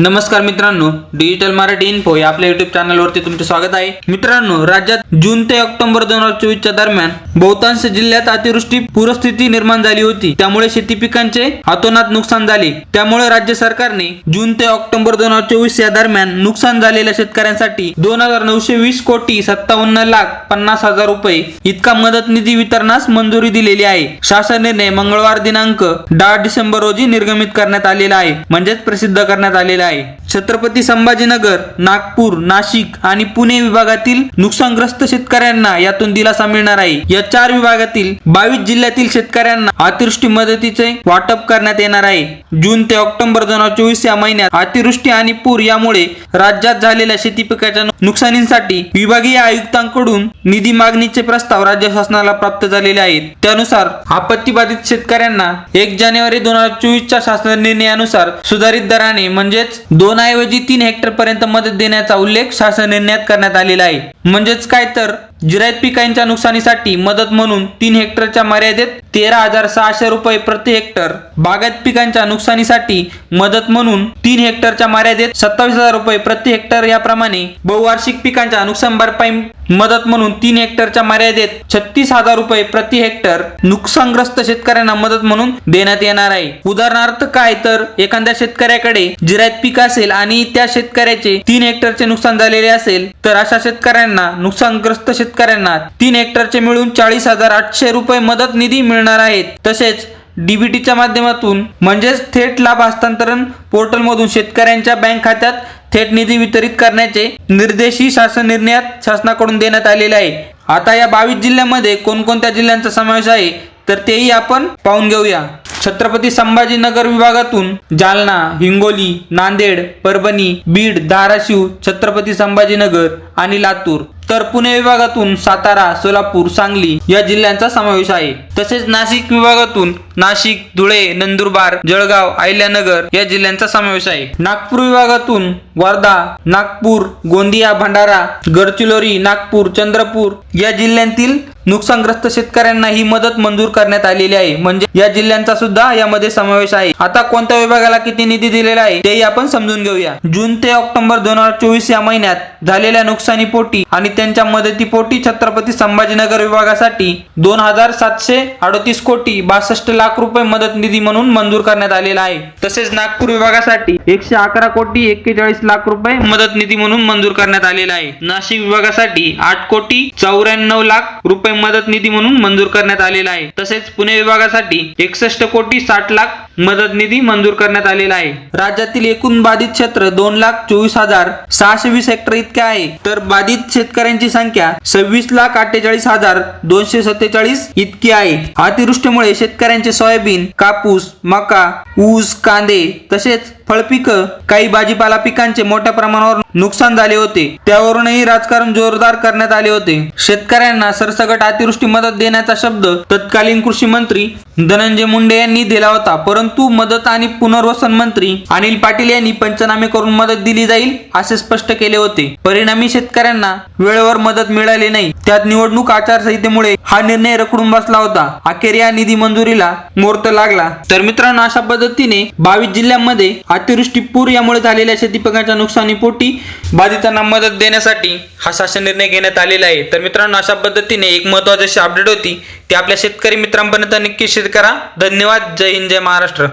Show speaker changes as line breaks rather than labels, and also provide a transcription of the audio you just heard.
नमस्कार मित्रांनो digital Marathi info या आपल्या युट्यूब चॅनलवरती तुमचे स्वागत आहे. मित्रांनो राज्यात जून ते ऑक्टोबर दोन हजार चोवीसच्या दरम्यान बहुतांश जिल्ह्यात अतिवृष्टी पूरस्थिती निर्माण झाली होती. त्यामुळे शेती पिकांचे हातोनात नुकसान झाले. त्यामुळे राज्य सरकारने जून ते ऑक्टोबर दोन हजार चोवीस या दरम्यान नुकसान झालेल्या शेतकऱ्यांसाठी दोन हजार नऊशे वीस कोटी सत्तावन्न लाख पन्नास हजार रुपये इतका मदत निधी वितरणास मंजुरी दिलेली आहे. शासन निर्णय मंगळवार दिनांक दहा डिसेंबर रोजी निर्गमित करण्यात आलेला आहे. म्हणजेच प्रसिद्ध करण्यात आलेला आहे. आहे. छत्रपती संभाजीनगर नागपूर नाशिक आणि पुणे विभागातील नुकसानग्रस्त शेतकऱ्यांना यातून दिलासा मिळणार आहे. या चार विभागातील बावीस जिल्ह्यातील शेतकऱ्यांना अतिवृष्टी मदतीचे वाटप करण्यात येणार आहे. जून ते ऑक्टोबर दोन हजार चोवीस या महिन्यात अतिवृष्टी आणि पूर यामुळे राज्यात झालेल्या शेती पिकाच्या नुकसानीसाठी विभागीय आयुक्तांकडून निधी मागणीचे प्रस्ताव राज्य शासनाला प्राप्त झालेले आहेत. त्यानुसार आपत्ती बाधित शेतकऱ्यांना एक जानेवारी दोन हजार चोवीसच्या शासन निर्णयानुसार सुधारित दराने म्हणजेच दोन ऐवजी तीन हेक्टर पर्यंत मदत देण्याचा उल्लेख शासन निर्णयात करण्यात आलेला आहे. म्हणजेच काय तर? जिरायत पिकांच्या नुकसानीसाठी मदत म्हणून तीन हेक्टरच्या मर्यादेत तेरा हजार सहाशे रुपये प्रति हेक्टर बागायत पिकांच्या नुकसानीसाठी मदत म्हणून तीन हेक्टरच्या मर्यादेत सत्तावीस हजार रुपये प्रति हेक्टर याप्रमाणे बहुवार्षिक पिकांच्या नुकसान भरपाई मदत म्हणून तीन हेक्टरच्या मर्यादेत छत्तीस हजार रुपये प्रति हेक्टर नुकसानग्रस्त शेतकऱ्यांना मदत म्हणून देण्यात येणार आहे. उदाहरणार्थ काय? तर एखाद्या शेतकऱ्याकडे जिरायत पीक असेल आणि त्या शेतकऱ्याचे तीन हेक्टरचे नुकसान झालेले असेल तर अशा शेतकऱ्यांना नुकसानग्रस्त शेतकऱ्यांना तीन हेक्टरचे मिळून चाळीस हजार आठशे रुपये मदत निधी मिळणार आहेत. तसेच डीबीटीच्या माध्यमातून म्हणजेच थेट लाभ हस्तांतरण पोर्टलमधून शेतकऱ्यांच्या बँक खात्यात थेट निधी वितरित करण्याचे निर्देशही शासन निर्णयात शासनाकडून देण्यात आलेले आहे. आता या बावीस जिल्ह्यामध्ये कोणकोणत्या जिल्ह्यांचा समावेश आहे तर तेही आपण पाहून घेऊया. छत्रपती संभाजीनगर विभागातून जालना हिंगोली नांदेड परभणी बीड धाराशिव छत्रपती संभाजीनगर आणि लातूर. तर पुणे विभागातून सातारा सोलापूर सांगली या जिल्ह्यांचा समावेश आहे. तसेच नाशिक विभागातून नाशिक धुळे नंदुरबार जळगाव अहिल्यानगर या जिल्ह्यांचा समावेश आहे. नागपूर विभागातून वर्धा नागपूर गोंदिया भंडारा गडचिरोली नागपूर चंद्रपूर या जिल्ह्यांतील नुकसानग्रस्त शेतकऱ्यांना ही मदत मंजूर करण्यात आलेली आहे. म्हणजे या जिल्ह्यांचा सुद्धा यामध्ये समावेश आहे. आता कोणत्या विभागाला किती निधी दिलेला आहे तेही आपण समजून घेऊया. जून ते ऑक्टोबर दोन हजार चोवीस या महिन्यात झालेल्या नुकसानीपोटी आणि त्यांच्या मदतीपोटी छत्रपती संभाजीनगर विभागासाठी दोन हजार सातशे अडतीस कोटी बासष्ट लाख रुपये मदत निधी म्हणून मंजूर करण्यात आलेला आहे. तसेच नागपूर विभागासाठी एकशे अकरा कोटी एक्केचाळीस लाख रुपये मदत निधी म्हणून मंजूर करण्यात आलेला आहे. नाशिक विभागासाठी आठ कोटी चौऱ्याण्णव लाख रुपये मदत निधी म्हणून मंजूर करण्यात आलेला आहे. तसेच पुणे विभागासाठी एकसष्ट कोटी साठ लाख मदत निधी मंजूर करण्यात आलेला आहे. राज्यातील एकूण बाधित क्षेत्र दोन लाख चोवीस हजार सहाशे वीस हेक्टर इतके आहे. तर बाधित शेतकऱ्यांची संख्या सव्वीस लाख अठ्ठेचाळीस हजार दोनशे सत्तेचाळीस इतकी आहे. अतिवृष्टीमुळे शेतकऱ्यांचे सोयाबीन कापूस मका ऊस कांदे तसेच फळपिकं काही भाजीपाला पिकांचे मोठ्या प्रमाणावर नुकसान झाले होते. त्यावरूनही राजकारण जोरदार करण्यात आले होते. शेतकऱ्यांना सरसकट अतिवृष्टी मदत देण्याचा शब्द तत्कालीन कृषी मंत्री धनंजय मुंडे यांनी दिला होता. परंतु मदत आणि पुनर्वसन मंत्री अनिल पाटील यांनी पंचनामे करून मदत दिली जाईल असे स्पष्ट केले होते. परिणामी शेतकऱ्यांना वेळेवर मदत मिळाली नाही. त्यात निवडणूक आचारसंहितेमुळे हा निर्णय रखडून बसला होता. अखेर या निधी मंजुरीला मुहूर्त लागला. तर मित्रांनो अशा पद्धतीने बावीस जिल्ह्यांमध्ये अतिवृष्टी पूर यामुळे झालेल्या शेतीपिकांच्या नुकसानीपोटी बाधितांना मदत देण्यासाठी हा शासन निर्णय घेण्यात आलेला आहे. तर मित्रांनो अशा पद्धतीने एक महत्वाची अशी अपडेट होती. ती आपल्या शेतकरी मित्रांपर्यंत नक्की शेअर करा. धन्यवाद. जय हिंद जय महाराष्ट्र.